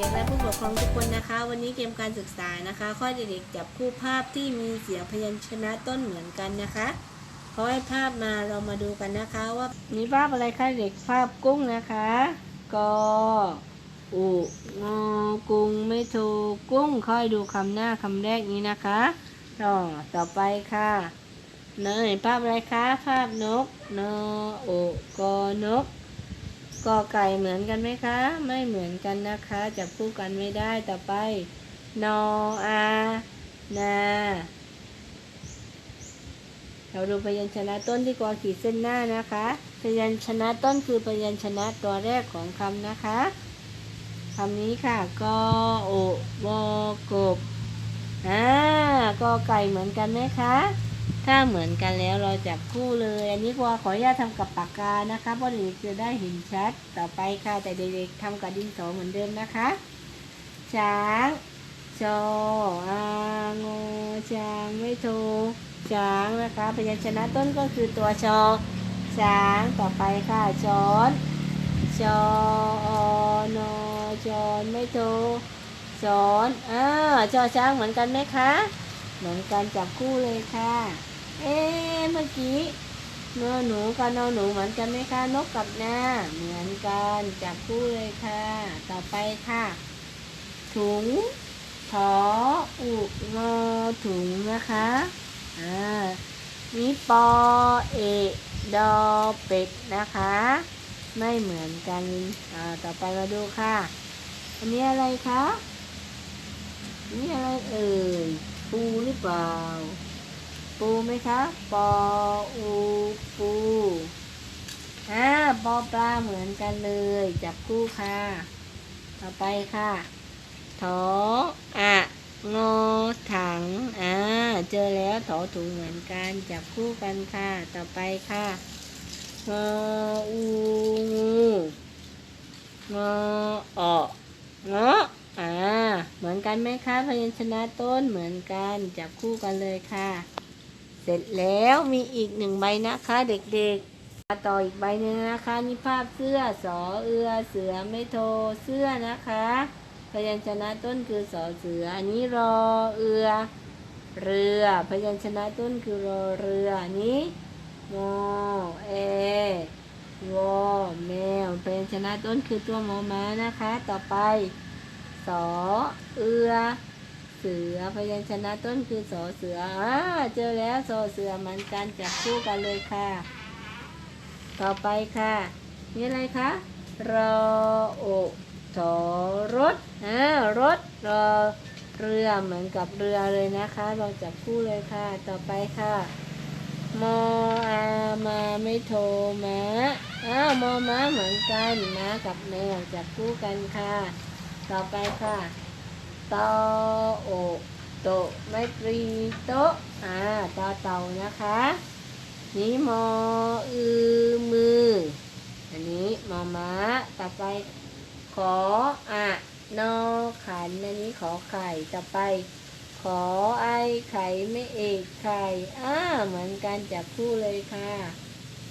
ด็กและผู้ปกครองทุกคนนะคะ วันนี้เกมการศึกษานะคะ ข้อเด็กๆจับคู่ภาพที่มีเสียงพยัญชนะต้นเหมือนกันนะคะเขาให้ภาพมาเรามาดูกันนะคะว่ามีภาพอะไรคะเด็กภาพกุ้งนะคะกออุงอกุ้งไม่ถูกกุ้งค่อยดูคำหน้าคำแรกนี้นะคะต่อต่อไปค่ะเนยภาพอะไรคะภาพนกนอโอกอนก กอไก่เหมือนกันไหมคะ ไม่เหมือนกันนะคะจับคู่กันไม่ได้ต่อไป นออานาเราดูพยัญชนะต้นที่กอขีดเส้นหน้านะคะ พยัญชนะต้นคือพยัญชนะตัวแรกของคำนะคะคำนี้ค่ะกอโอบกบอ่ากอไก่เหมือนกันไหมคะ ถ้าเหมือนกันแล้วเราจับคู่เลย อันนี้กวาขออนุญาตทำกับปากกานะคะเพราะเด็กๆจะได้เห็นชัดต่อไปค่ะ แต่เด็กๆทำกับดินสอเหมือนเดิมนะคะช้างชออางอช้างไม่โทช้างนะคะพยัญชนะต้นก็คือตัวชอช้างต่อไปค่ะช้อนชออนอจอนไม่โทสอนอ่าจอช้างเหมือนกันไหมคะ เหมือนกันจับคู่เลยค่ะ เอ๊เมื่อกี้นอหนูกับนอหนูเหมือนกันไหมคะนกกับนาเหมือนกันจับคู่เลยค่ะ ต่อไปค่ะ ถุงถออุงอถุงนะคะอ่านี่ปอเอดอเป็ดนะคะ ไม่เหมือนกันอ่าต่อไปมาดูค่ะ อันนี้อะไรคะอันนี่อะไรเอ่ยปูหรือเปล่า ปูไหมคะปออูปูอ่าปอปลาเหมือนกันเลย จับคู่ค่ะ ต่อไปค่ะถออะงอถังอ่าเจอแล้วถอถุงเหมือนกัน จับคู่กันค่ะ ต่อไปค่ะงออูงูงออองาะอ่าเหมือนกันไหมคะพยัญชนะต้นเหมือนกัน จับคู่กันเลยค่ะ เสร็จแล้วมีอีกหนึ่งใบนะคะเด็กๆมาต่ออีกใบหนึ่งนะคะนี่ภาพเสื้อสอเอือเสือไม่โทเสื้อนะคะพยัญชนะต้นคือสอเสือ อันนี้รอเอือ เรือ พยัญชนะต้นคือรอเรืออันนี้มอเอวอแมวพยัญชนะต้นคือตัวมอม้านะคะ ต่อไปสอเอือ เสือ พยัญชนะต้นคือสอเสืออ่าเจอแล้วสอเสือเหมือนกันจับคู่กันเลยค่ะ ต่อไปค่ะนี่อะไรคะรอโอถอรถอ่ารถรอเรือเหมือนกับเรือเลยนะคะเราจับคู่เลยค่ะ ต่อไปค่ะมออามาไม่โทม้าอ้าวมอมาเหมือนกันม้ากับแมวจับคู่กันค่ะ ต่อไปค่ะ ตอโอโตไม่ตรีโตอ่าตอเต่านะคะนี่มออือมือ อันนี้มอม้าต่อไป ขออะนอขันอันนี้ขอไข่ต่อไป ขอไอไข่ไม่เอกไข่อ่าเหมือนกันจับคู่เลยค่ะ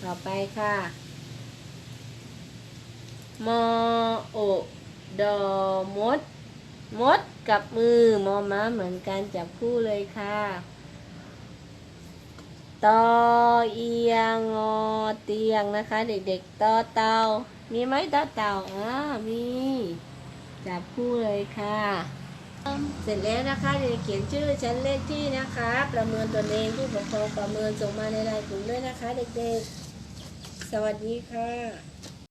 ต่อไปค่ะมอโอดอมด มด กับมือมอม้าเหมือนกันจับคู่เลยค่ะ ตอเอียงงอเตียงนะคะ เด็กๆตอเตามีไหมตอเต่าอ่ามี จับคู่เลยค่ะ เสร็จแล้วนะคะเด็กเขียนชื่อชั้นเลขที่นะคะ ประเมินตนเองผู้ปกครองประเมินส่งมาในรายกลุ่มด้วยนะคะ เด็กๆ สวัสดีค่ะ